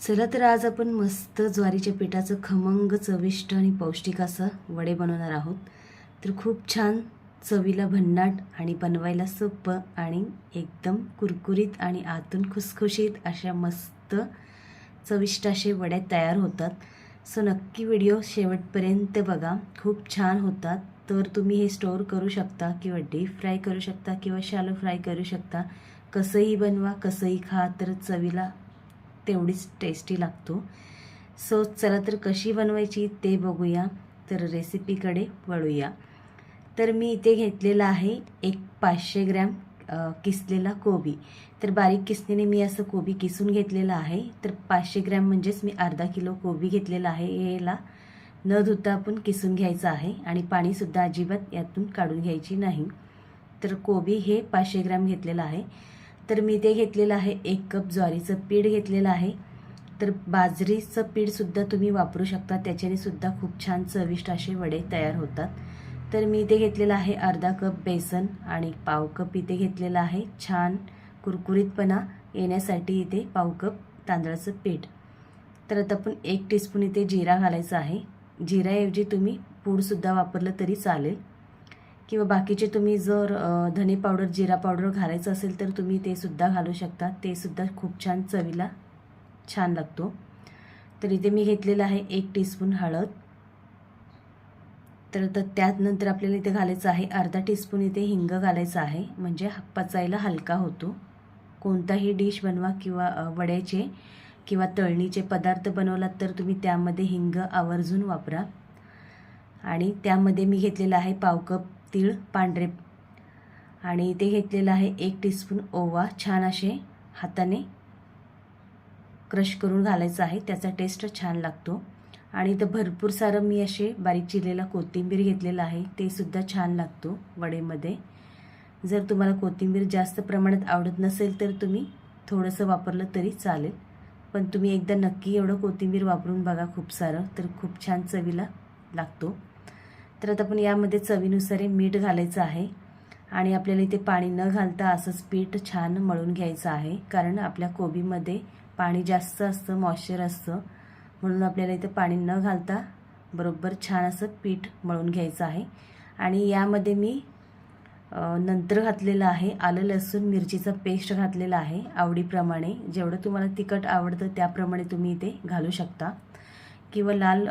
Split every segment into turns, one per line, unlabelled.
चला तर आज आपण मस्त ज्वारीच्या पिठाचं खमंग चविष्ट आणि पौष्टिक असं वडे बनवणार आहोत. तर खूप छान चवीला भन्नाट आणि बनवायला सोपं आणि एकदम कुरकुरीत आणि आतून खुसखुशीत अशा मस्त चविष्ट असे वड्या तयार होतात. सो नक्की व्हिडिओ शेवटपर्यंत बघा. खूप छान होतात. तर तुम्ही हे स्टोअर करू शकता किंवा डीप फ्राय करू शकता किंवा शॅलो फ्राय करू शकता. कसंही बनवा कसंही खा तर चवीला तेवढीच टेस्टी लागतो. सो चला तर कशी बनवायची ते बघूया. तर रेसिपीकडे वळूया. तर मी इथे घेतलेलं आहे एक पाचशे ग्रॅम किसलेला कोबी. तर बारीक किसणीने मी असं कोबी किसून घेतलेला आहे. तर पाचशे ग्रॅम म्हणजेच मी अर्धा किलो कोबी घेतलेला आहे. याला न धुता आपण किसून घ्यायचं आहे आणि पाणीसुद्धा अजिबात यातून काढून घ्यायची नाही. तर कोबी हे पाचशे ग्रॅम घेतलेलं आहे. तर मी ते घेतलेलं आहे. एक कप ज्वारीचं पीठ घेतलेलं आहे. तर बाजरीचं पीठसुद्धा तुम्ही वापरू शकता. त्याच्याने सुद्धा खूप छान चविष्ट असे वडे तयार होतात. तर मी इथे घेतलेलं आहे अर्धा कप बेसन आणि पाव कप इथे घेतलेलं आहे. छान कुरकुरीतपणा येण्यासाठी इथे पाव कप तांदळाचं पीठ. तर आता आपण एक टीस्पून इथे जिरा घालायचा आहे. जिऱ्याऐवजी तुम्ही पूडसुद्धा वापरलं तरी चालेल. किंवा बाकीचे तुम्ही जर धने पावडर जिरा पावडर घालायचं असेल तर तुम्ही ते सुद्धा घालू शकता. ते सुद्धा खूप छान चवीला छान लागतो. तर इथे मी घेतलेलं आहे एक टीस्पून हळद. तर तर त्यानंतर आपल्याला इथे घालायचं आहे अर्धा टीस्पून इथे हिंग घालायचं आहे. म्हणजे पचायला हलका होतो. कोणताही डिश बनवा किंवा वड्याचे किंवा तळणीचे पदार्थ बनवलात तर तुम्ही त्यामध्ये हिंग आवर्जून वापरा. आणि त्यामध्ये मी घेतलेलं आहे पाव कप तीळ पांढरे आणि ते घेतलेलं आहे एक टीस्पून ओवा. छान असे हाताने क्रश करून घालायचं आहे. त्याचा टेस्ट छान लागतो. आणि इथं भरपूर सारं मी असे बारीक चिरलेला कोथिंबीर घेतलेला आहे. ते सुद्धा छान लागतो वडेमध्ये. जर तुम्हाला कोथिंबीर जास्त प्रमाणात आवडत नसेल तर तुम्ही थोडंसं वापरलं तरी चालेल. पण तुम्ही एकदा नक्की एवढं कोथिंबीर वापरून बघा. खूप सारं. तर खूप छान चवीला लागतो. तर आता आपण यामध्ये चवीनुसार मीठ घालायचं आहे. आणि आपल्याला इथे पाणी न घालता असंच पीठ छान मळून घ्यायचं आहे. कारण आपल्या कोबीमध्ये पाणी जास्त असतं मॉइश्चर असतं. म्हणून आपल्याला इथे पाणी न घालता बरोबर छान असं पीठ मळून घ्यायचं आहे. आणि यामध्ये मी नंतर घातलेलं आहे आलं लसूण मिरचीचा पेस्ट घातलेला आहे आवडीप्रमाणे. जेवढं तुम्हाला तिखट आवडतं त्याप्रमाणे तुम्ही इथे घालू शकता. किंवा लाल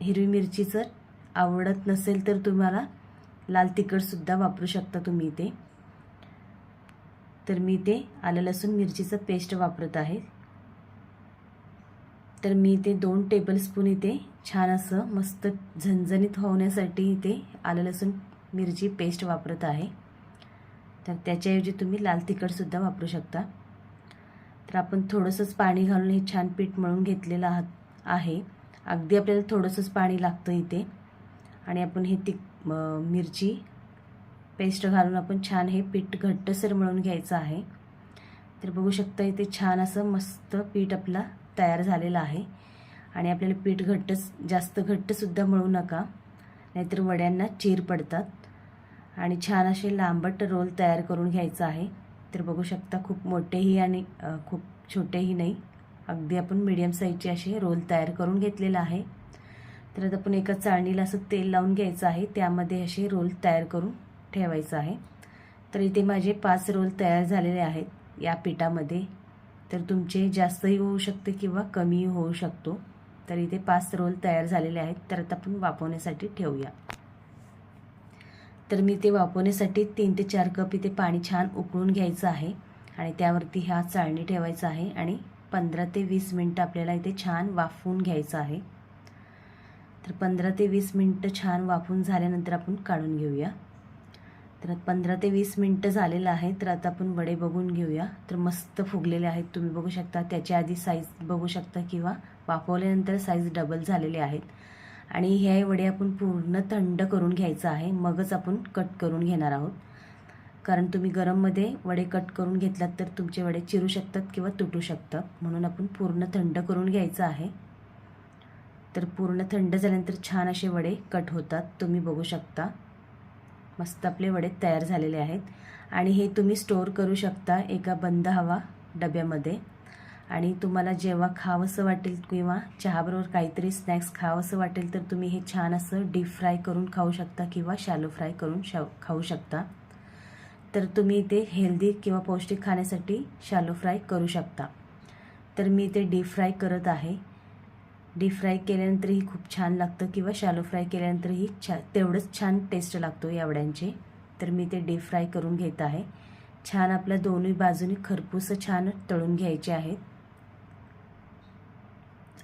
हिरवी मिरचीचं आवडत नसेल तर तुम्हाला लाल तिखटसुद्धा वापरू शकता तुम्ही इथे. तर मी इथे आलं लसूण मिरचीचं पेस्ट वापरत आहे. तर मी इथे दोन टेबलस्पून इथे छान असं मस्त झणझणीत होण्यासाठी इथे आलं लसूण मिरची पेस्ट वापरत आहे. तर त्याच्याऐवजी तुम्ही लाल तिखटसुद्धा वापरू शकता. तर आपण थोडंसंच पाणी घालून हे छान पीठ मळून घेतलेलं आहात आहे. अगदी आपल्याला थोडंसंच पाणी लागतं इथे. आणि आपण हे ती मिरची पेस्ट घालून आपण छान हे पीठ घट्टसर मळून घ्यायचं आहे. तर बघू शकता इथे छान असं मस्त पीठ आपला तयार झालेलं आहे. आणि आपल्याला पीठ घट्ट जास्त घट्टसुद्धा मळू नका नाहीतर वड्यांना चीर पडतात. आणि छान असे लांबट रोल तयार करून घ्यायचं आहे. तर बघू शकता खूप मोठेही आणि खूप छोटेही नाही. अगदी आपण मीडियम साईजचे असे रोल तयार करून घेतलेला आहे. तर आता आपण एका चाळणीला असं तेल लावून घ्यायचं आहे. त्यामध्ये असे रोल तयार करून ठेवायचं आहे. तर इथे माझे पाच रोल तयार झालेले आहेत या पिठामध्ये. तर तुमचे जास्तही होऊ शकते किंवा कमीही होऊ शकतो. तर इथे पाच रोल तयार झालेले आहेत. तर आता आपण वापरण्यासाठी ठेवूया. तर मी ते वापरण्यासाठी तीन ते चार कप इथे पाणी छान उकळून घ्यायचं आहे आणि त्यावरती हा चाळणी ठेवायचा आहे आणि पंधरा ते वीस मिनटं आपल्याला इथे छान वाफवून घ्यायचं आहे. तर पंधरा ते वीस मिनटं छान वाफून झाल्यानंतर आपण काढून घेऊया. तर पंधरा ते वीस मिनटं झालेलं आहे तर आता आपण वडे बघून घेऊया. तर मस्त फुगलेले आहेत तुम्ही बघू शकता. त्याच्या आधी साईज बघू शकता किंवा वाफवल्यानंतर साईज डबल झालेले आहेत. आणि हे वडे आपण पूर्ण थंड करून घ्यायचं आहे. मगच आपण कट करून घेणार आहोत. कारण तुम्ही गरममध्ये वडे कट करून घेतलात तर तुमचे वडे चिरू शकतात किंवा तुटू शकतात. म्हणून आपण पूर्ण थंड करून घ्यायचं आहे. तर पूर्ण थंड झाल्यानंतर छान असे वडे कट होतात. तुम्ही बघू शकता. मस्त आपले वडे तयार झालेले आहेत. आणि हे तुम्ही स्टोअर करू शकता एका बंद हवा डब्यामध्ये. आणि तुम्हाला जेव्हा खावंसं वाटेल किंवा चहाबरोबर काहीतरी स्नॅक्स खावंसं वाटेल तर तुम्ही हे छान असं डीप फ्राय करून खाऊ शकता किंवा शॅलो फ्राय करून शाव खाऊ शकता. तर तुम्ही ते हेल्दी किंवा पौष्टिक खाण्यासाठी शॅलो फ्राय करू शकता. तर मी ते डीप फ्राय करत आहे. डीप फ्राय केल्यानंतरही खूप छान लागतं किंवा शॅलो फ्राय केल्यानंतरही छा तेवढंच छान टेस्ट लागतो या वड्यांचे. तर मी ते डीप फ्राय करून घेत आहे. छान आपल्या दोन्ही बाजूनी खरपूस छान तळून घ्यायचे आहेत.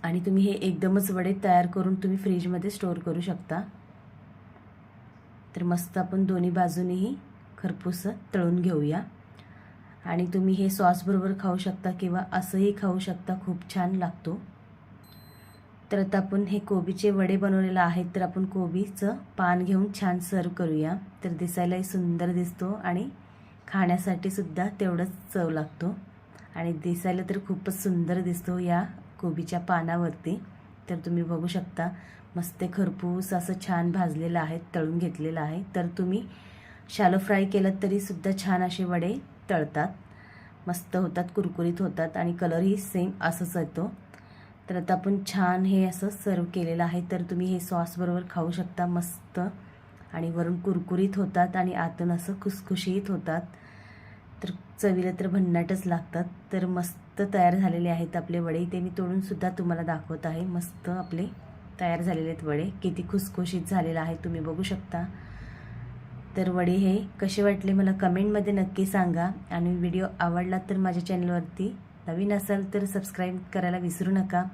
आणि तुम्ही हे एकदमच वडे तयार करून तुम्ही फ्रीजमध्ये स्टोअर करू शकता. तर मस्त आपण दोन्ही बाजूनीही खरपूस तळून घेऊया. आणि तुम्ही हे सॉसबरोबर खाऊ शकता किंवा असंही खाऊ शकता खूप छान लागतो. तर आता आपण हे कोबीचे वडे बनवलेले आहेत तर आपण कोबीचं पान घेऊन छान सर्व करूया. तर दिसायलाही सुंदर दिसतो आणि खाण्यासाठी सुद्धा तेवढंच चव लागतो. आणि दिसायला तर खूपच सुंदर दिसतो या कोबीच्या पानावरती. तर तुम्ही बघू शकता मस्त खरपूस असं छान भाजलेलं आहे तळून घेतलेलं आहे. तर तुम्ही शालो फ्राय केलं तरीसुद्धा छान असे वडे तळतात. मस्त होतात कुरकुरीत होतात आणि कलरही सेम असंच येतो. तर आता आपण छान हे असं सर्व केलेलं आहे. तर तुम्ही हे सॉसबरोबर खाऊ शकता मस्त. आणि वरून कुरकुरीत होतात आणि आतून असं खुसखुशीत होतात. तर चवीला तर भन्नाटच लागतात. तर मस्त तयार झालेले आहेत आपले वडे. ते मी तोडूनसुद्धा तुम्हाला दाखवत आहे. मस्त आपले तयार झालेले आहेत वडे. किती खुसखुशीत झालेलं आहे. तुम्ही बघू शकता. तर वडे हे कसे वाटले मला कमेंटमध्ये नक्की सांगा. आणि व्हिडिओ आवडला तर माझ्या चॅनलवरती नवीन असाल तर सबस्क्राईब करायला विसरू नका.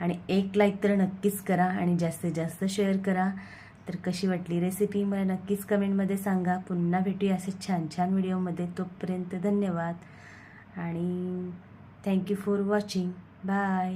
आणि एक लाईक तर नक्कीच करा आणि जास्तीत जास्त शेअर करा. तर कशी वाटली रेसिपी मला नक्कीच कमेंटमध्ये सांगा. पुन्हा भेटूया असे छान छान व्हिडिओमध्ये तोपर्यंत धन्यवाद. आणि थँक्यू फॉर वॉचिंग बाय